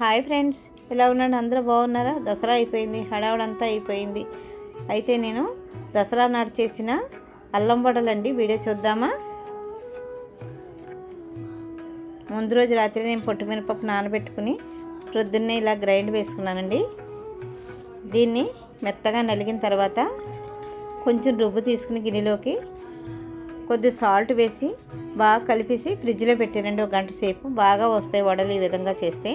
Hi friends ఎలా ఉన్నాడు అందరూ బాగున్నారా? దసరా అయిపోయింది హడావుడంతా అయిపోయింది. అయితే నేను దసరా నాడు చేసిన అల్లం వడలండి వీడియో చూద్దామా? ముందు రోజు రాత్రి నేను పొట్టుమినపప్పు నానబెట్టుకుని ప్రొద్దున్నే ఇలా గ్రైండ్ వేసుకున్నానండి దీన్ని మెత్తగా నలిగిన తర్వాత కొంచెం రుబ్బు తీసుకుని గిన్నెలోకి కొద్ది సాల్ట్ వేసి బాగా కలిపేసి ఫ్రిడ్జ్లో పెట్టానండి ఒక గంట సేపు బాగా వస్తాయి వడలు ఈ విధంగా చేస్తే.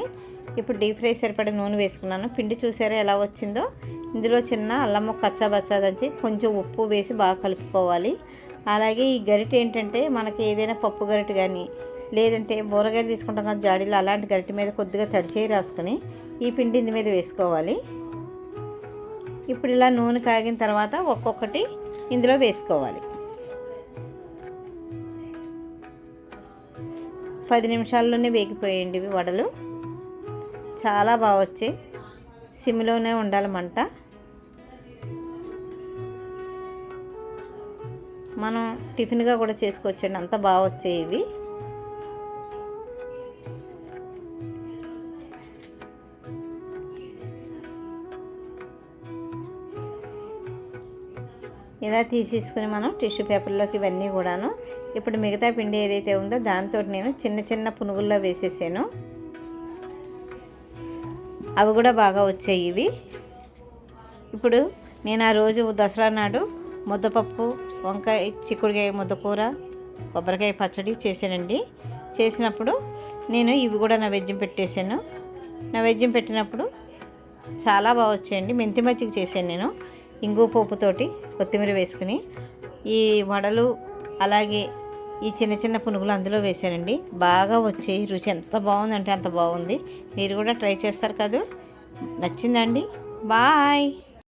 ఇప్పుడు డీప్ ఫ్రై సరిపడే నూనె వేసుకున్నాను. పిండి చూసారా ఎలా వచ్చిందో? ఇందులో చిన్న అల్లం ముక్క కచ్చా బచ్చా దంచి కొంచెం ఉప్పు వేసి బాగా కలుపుకోవాలి. అలాగే ఈ గరిటె ఏంటంటే మనకి ఏదైనా పప్పు గరిటె కానీ లేదంటే బూరగాయ తీసుకుంటాం కదా జాడీలో అలాంటి గరిటె మీద కొద్దిగా తడిచేయి రాసుకొని ఈ పిండి ఇందు మీద వేసుకోవాలి. ఇప్పుడు ఇలా నూనె కాగిన తర్వాత ఒక్కొక్కటి ఇందులో వేసుకోవాలి. పది నిమిషాల్లోనే వేగిపోయాయండి ఇవి వడలు. చాలా బాగా వచ్చాయి. సిమ్లోనే ఉండాలి మంట మనం టిఫిన్గా కూడా చేసుకోవచ్చండి. అంత బాగా వచ్చాయి ఇవి. ఇలా తీసేసుకుని మనం టిష్యూ పేపర్లోకి ఇవన్నీ కూడాను. ఇప్పుడు మిగతా పిండి ఏదైతే ఉందో దాంతో నేను చిన్న చిన్న పునుగుల్లో వేసేసాను. అవి కూడా బాగా వచ్చాయి ఇవి. ఇప్పుడు నేను ఆ రోజు దసరా నాడు ముద్దపప్పు వంకాయ చిక్కుడుకాయ ముద్దకూర కొబ్బరికాయ పచ్చడి చేశానండి. చేసినప్పుడు నేను ఇవి కూడా నైవేద్యం పెట్టేశాను. నైవేద్యం పెట్టినప్పుడు చాలా బాగా వచ్చాయండి. మెంతి మజ్జిగ చేశాను నేను. ఇంగు పోపుతోటి కొత్తిమీర వేసుకుని ఈ వడలు అలాగే ఈ చిన్న చిన్న పునుగులు అందులో వేసానండి బాగా వచ్చి రుచి ఎంత బాగుందంటే అంత బాగుంది. మీరు కూడా ట్రై చేస్తారు కదా? నచ్చిందండి బాయ్!